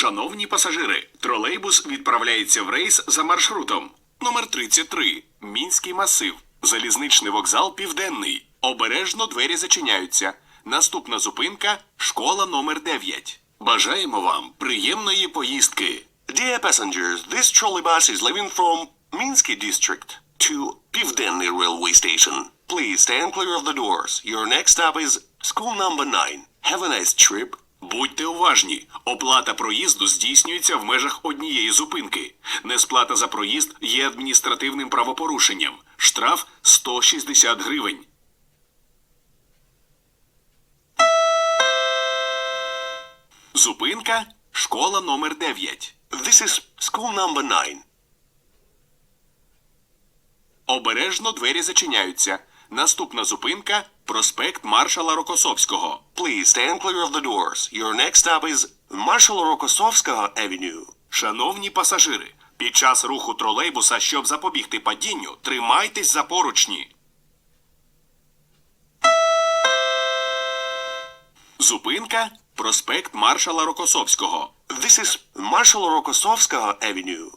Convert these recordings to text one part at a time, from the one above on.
Шановні пасажири, тролейбус відправляється в рейс за маршрутом. Номер 33. Мінський масив. Залізничний вокзал Південний. Обережно двері зачиняються. Наступна зупинка школа номер 9. Бажаємо вам приємної поїздки. Dear passengers, this trolleybus is leaving from Minsky district to Pivdenny railway station. Please stand clear of the doors. Your next stop is school number 9. Have a nice trip. Будьте уважні. Оплата проїзду здійснюється в межах однієї зупинки. Несплата за проїзд є адміністративним правопорушенням. Штраф 160 гривень. Зупинка школа номер 9. This is school number 9. Обережно двері зачиняються. Наступна зупинка проспект маршала Рокосовського. Please stand clear of the doors. Your next stop is Marshal Rokosovskого Avenue. Шановні пасажири, під час руху тролейбуса, щоб запобігти падінню, тримайтесь за поручні. Зупинка проспект маршала Рокосовського. This is Marshal Rokosovskого Avenue.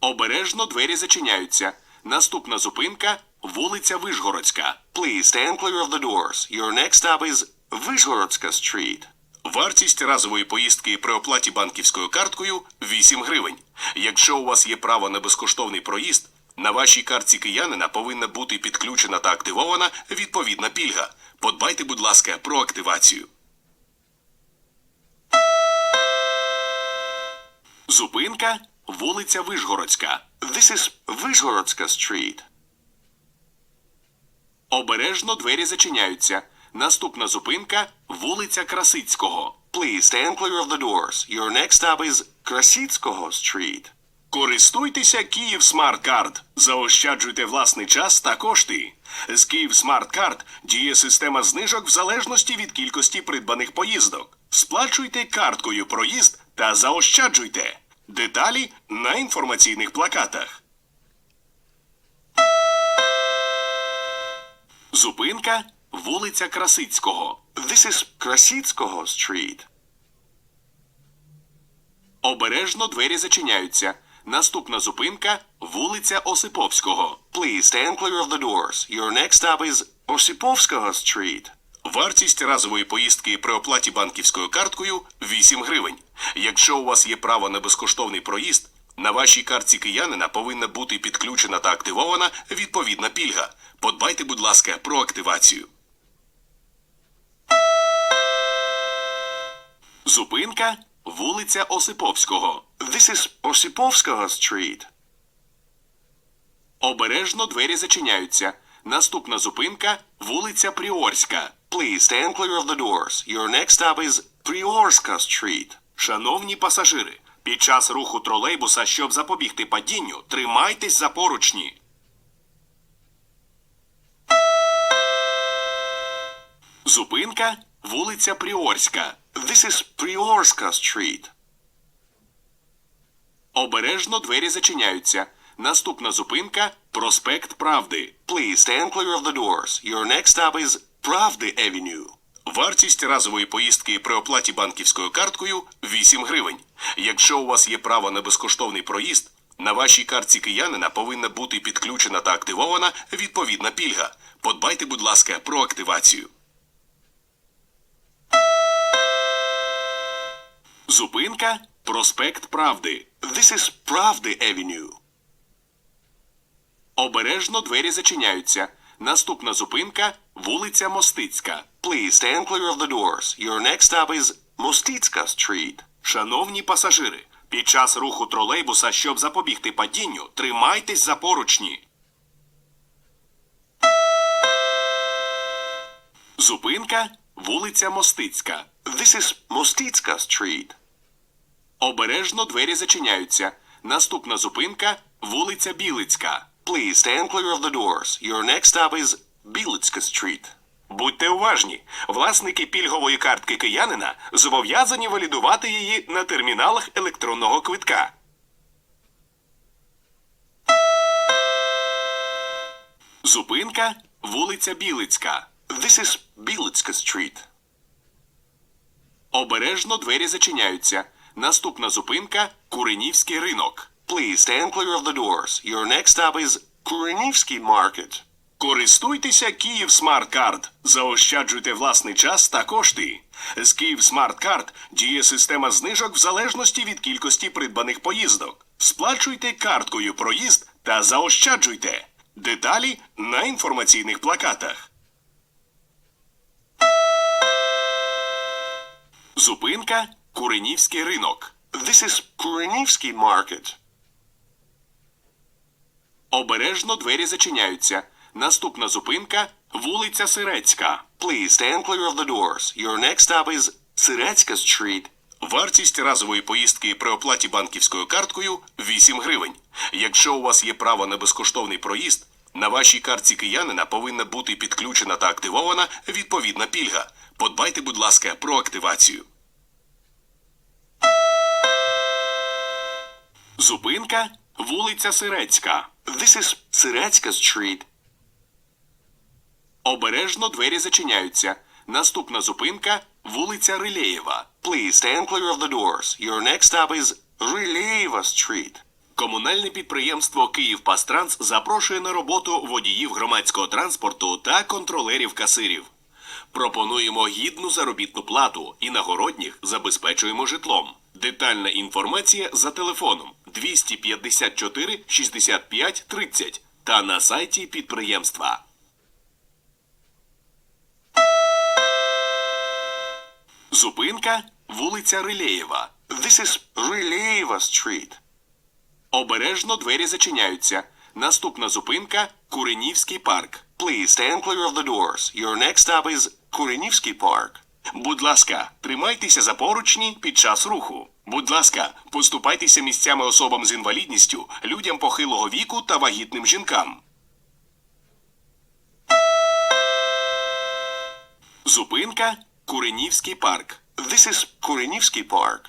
Обережно двері зачиняються. Наступна зупинка вулиця Вишгородська. Please stand clear of the doors. Your next stop is Vyshgorodska Street. Вартість разової поїздки при оплаті банківською карткою 8 гривень. Якщо у вас є право на безкоштовний проїзд, на вашій картці киянина повинна бути підключена та активована відповідна пільга. Подбайте, будь ласка, про активацію. Зупинка вулиця Вишгородська. This is Vyshgorodska Street. Обережно двері зачиняються. Наступна зупинка вулиця Красицького. Please stand clear of the doors. Your next stop is Krasitskoho Street. Користуйтеся Київ Смарт Карт. Заощаджуйте власний час та кошти. З Київ Смарт Карт діє система знижок в залежності від кількості придбаних поїздок. Сплачуйте карткою проїзд та заощаджуйте. Деталі на інформаційних плакатах. Зупинка вулиця Красицького. This is Krasitskoho Street. Обережно двері зачиняються. Наступна зупинка вулиця Осиповського. Please stand clear of the doors. Your next stop is Osipovskoho Street. Вартість разової поїздки при оплаті банківською карткою 8 гривень. Якщо у вас є право на безкоштовний проїзд, на вашій картці киянина повинна бути підключена та активована відповідна пільга. Подбайте, будь ласка, про активацію. Зупинка вулиця Осиповського. This is Osipovskoho Street. Обережно двері зачиняються. Наступна зупинка вулиця Пріорська. Please stand clear of the doors. Your next stop is Priorska Street. Шановні пасажири, під час руху тролейбуса, щоб запобігти падінню, тримайтесь за поручні. Зупинка вулиця Пріорська. This is Priorska Street. Обережно двері зачиняються. Наступна зупинка проспект Правди. Please stand clear of the doors. Your next stop is Pravdy Avenue. Вартість разової поїздки при оплаті банківською карткою 8 гривень. Якщо у вас є право на безкоштовний проїзд, на вашій картці киянина повинна бути підключена та активована відповідна пільга. Подбайте, будь ласка, про активацію. Зупинка проспект Правди. This is Pravdy Avenue. Обережно двері зачиняються. Наступна зупинка вулиця Мостицька. Please stand clear of the doors. Your next stop is Mostitska Street. Шановні пасажири, під час руху тролейбуса, щоб запобігти падінню, тримайтесь за поручні. Зупинка вулиця Мостицька. This is Mostitska Street. Обережно двері зачиняються. Наступна зупинка вулиця Білицька. Please stand clear of the doors. Your next stop is Bilitska Street. Будьте уважні, власники пільгової картки киянина зобов'язані валідувати її на терміналах електронного квитка. Зупинка вулиця Білицька. This is Bilitska Street. Обережно двері зачиняються. Наступна зупинка Куренівський ринок. Please stand clear of the doors. Your next stop is Kurenivsky Market. Користуйтеся Київ Смарт Карт. Заощаджуйте власний час та кошти. З Київ Смарт Карт діє система знижок в залежності від кількості придбаних поїздок. Сплачуйте карткою проїзд та заощаджуйте. Деталі на інформаційних плакатах. Зупинка Куренівський ринок. This is Kurenivsky Market. Обережно двері зачиняються. Наступна зупинка вулиця Сирецька. Please stand clear of the doors. Your next stop is Siretska Street. Вартість разової поїздки при оплаті банківською карткою 8 гривень. Якщо у вас є право на безкоштовний проїзд, на вашій картці киянина повинна бути підключена та активована відповідна пільга. Подбайте, будь ласка, про активацію. Зупинка вулиця Сирецька. This is Siretska Street. Обережно двері зачиняються. Наступна зупинка вулиця Рилєєва. Please stand clear of the doors. Your next stop is Rileva Street. Комунальне підприємство «Київпастранс» запрошує на роботу водіїв громадського транспорту та контролерів касирів. Пропонуємо гідну заробітну плату і нагородніх забезпечуємо житлом. Детальна інформація за телефоном 254 65 30 та на сайті підприємства. Зупинка вулиця Рилєєва. This is Rileva Street. Обережно двері зачиняються. Наступна зупинка Куренівський парк. Please stand clear of the doors. Your next stop is Kurenivsky Park. Будь ласка, тримайтеся за поручні під час руху. Будь ласка, поступайтеся місцями особам з інвалідністю, людям похилого віку та вагітним жінкам. Зупинка Куренівський парк. This is Kurenivsky Park.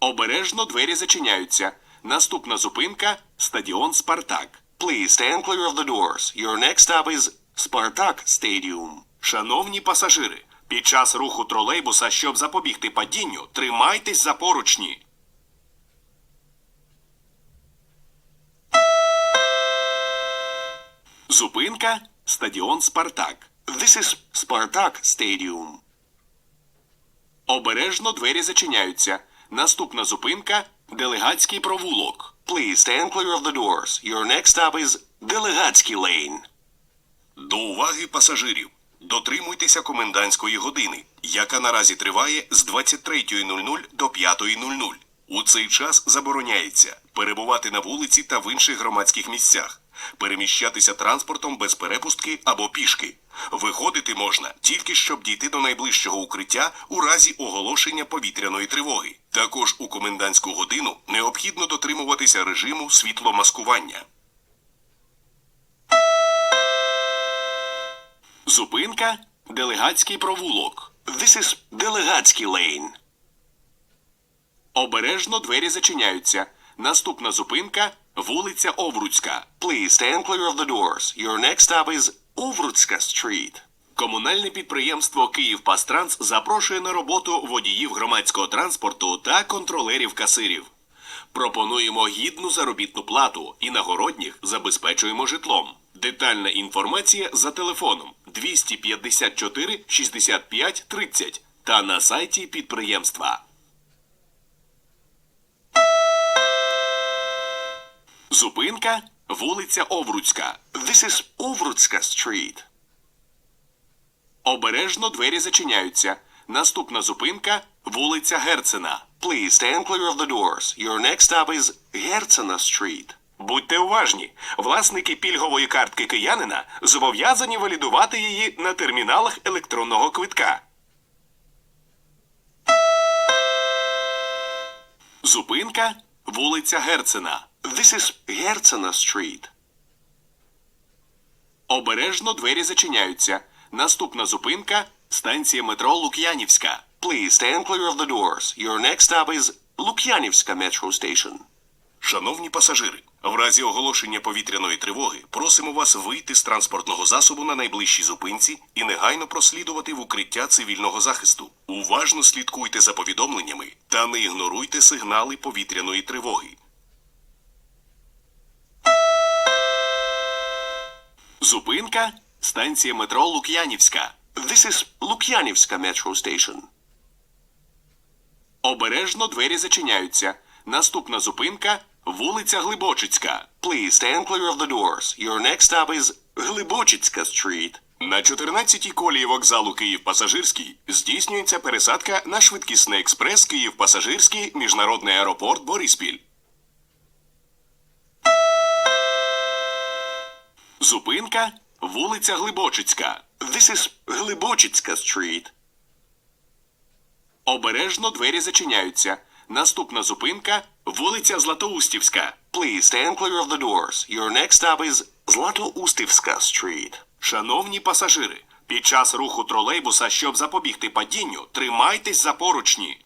Обережно двері зачиняються. Наступна зупинка стадіон Спартак. Please stand clear of the doors. Your next stop is Spartak Stadium. Шановні пасажири, під час руху тролейбуса, щоб запобігти падінню, тримайтесь за поручні. Зупинка стадіон Спартак. This is Spartak Stadium. Обережно двері зачиняються. Наступна зупинка делегатський провулок. Please stand clear of the doors. Your next stop is Delegatsky Lane. До уваги пасажирів. Дотримуйтеся комендантської години, яка наразі триває з 23.00 до 5.00. У цей час забороняється перебувати на вулиці та в інших громадських місцях, переміщатися транспортом без перепустки або пішки. Виходити можна тільки щоб дійти до найближчого укриття у разі оголошення повітряної тривоги. Також у комендантську годину необхідно дотримуватися режиму світломаскування. Зупинка делегатський провулок. This is Delegatsky Lane. Обережно двері зачиняються. Наступна зупинка вулиця Овруцька. Please stand clear of the doors. Your next stop is Ovrutska Street. Комунальне підприємство «Київпастранс» запрошує на роботу водіїв громадського транспорту та контролерів касирів. Пропонуємо гідну заробітну плату і нагородніх забезпечуємо житлом. Детальна інформація за телефоном 254 65 30 та на сайті підприємства. Зупинка вулиця Овруцька. This is Ovrutska Street. Обережно двері зачиняються. Наступна зупинка вулиця Герцена. Please stand clear of the doors. Your next stop is Hercena Street. Будьте уважні, власники пільгової картки киянина зобов'язані валідувати її на терміналах електронного квитка. Зупинка вулиця Герцена. This is Hercena Street. Обережно двері зачиняються. Наступна зупинка станція метро Лук'янівська. Please stand clear of the doors. Your next stop is Lukyanivska Metro Station. Шановні пасажири, в разі оголошення повітряної тривоги просимо вас вийти з транспортного засобу на найближчій зупинці і негайно прослідувати в укриття цивільного захисту. Уважно слідкуйте за повідомленнями та не ігноруйте сигнали повітряної тривоги. Зупинка станція метро Лук'янівська. This is Lukyanivska metro station. Обережно двері зачиняються. Наступна зупинка вулиця Глибочицька. Please stand clear of the doors. Your next stop is Glibochitska Street. На 14-й колії вокзалу Київ Пасажирський здійснюється пересадка на швидкісний експрес Київ Пасажирський міжнародний аеропорт Бориспіль. Зупинка вулиця Глибочицька. This is Glibochitska Street. Обережно двері зачиняються. Наступна зупинка вулиця Златоустівська. Please stand clear of the doors. Your next stop is Zlatoustivska Street. Шановні пасажири, під час руху тролейбуса, щоб запобігти падінню, тримайтесь за поручні.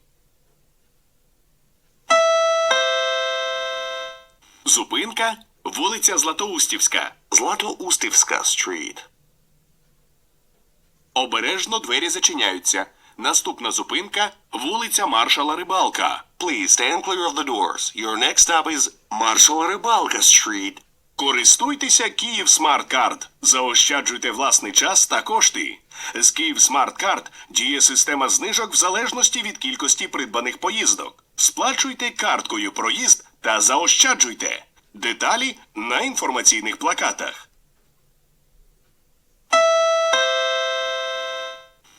Зупинка вулиця Златоустівська. Zlatoustivska Street. Обережно двері зачиняються. Наступна зупинка вулиця Маршала Рибалка. Please stand clear of the doors. Your next stop is Marshal Rybalka Street. Користуйтеся Київ Смарт Карт. Заощаджуйте власний час та кошти. З Київ Смарт Карт діє система знижок в залежності від кількості придбаних поїздок. Сплачуйте карткою проїзд та заощаджуйте. Деталі на інформаційних плакатах.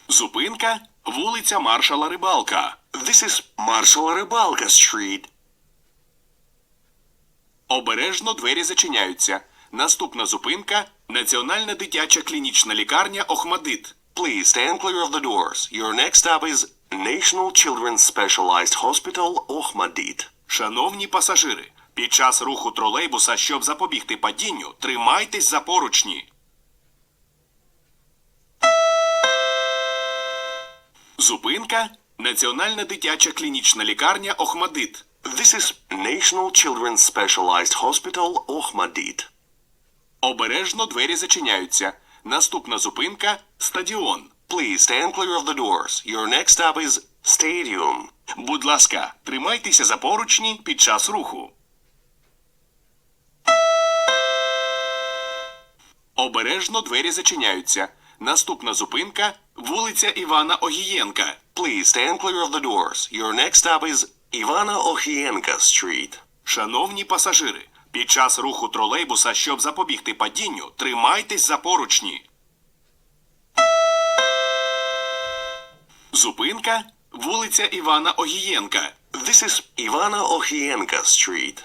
Зупинка вулиця Маршала Рибалка. This is Marshal Rybalka Street. Обережно двері зачиняються. Наступна зупинка Національна дитяча клінічна лікарня Охмадит. Please stand clear of the doors. Your next stop is National Children's Specialized Hospital Ohmadit. Шановні пасажири, під час руху тролейбуса, щоб запобігти падінню, тримайтесь за поручні. Зупинка Національна дитяча клінічна лікарня Охмадит. This is National Children's Specialized Hospital Ohmadit. Обережно двері зачиняються. Наступна зупинка стадіон. Please stand clear of the doors. Your next stop is Stadium. Будь ласка, тримайтеся за поручні під час руху. Обережно двері зачиняються. Наступна зупинка вулиця Івана Огієнка. Please stand clear of the doors. Your next stop is Ivana Ohienka Street. Шановні пасажири, під час руху тролейбуса, щоб запобігти падінню, тримайтесь за поручні. Зупинка вулиця Івана Огієнка. This is Ivana Ohienka Street.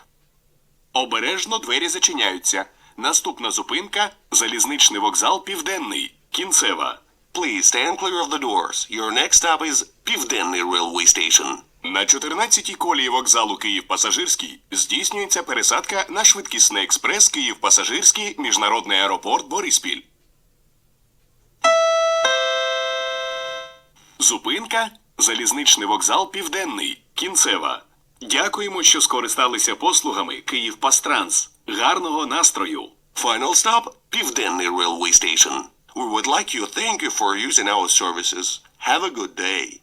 Обережно двері зачиняються. Наступна зупинка залізничний вокзал Південний. Кінцева. Please stand clear of the doors. Your next stop is Pivdenny Railway Station. На 14-й колії вокзалу Київ Пасажирський здійснюється пересадка на швидкісний експрес Київ Пасажирський міжнародний аеропорт Бориспіль. Зупинка залізничний вокзал Південний. Кінцева. Дякуємо, що скористалися послугами Київ Пастранс. Гарного настрою! Final stop, Pivdenny Railway Station. We would like you to thank you for using our services. Have a good day.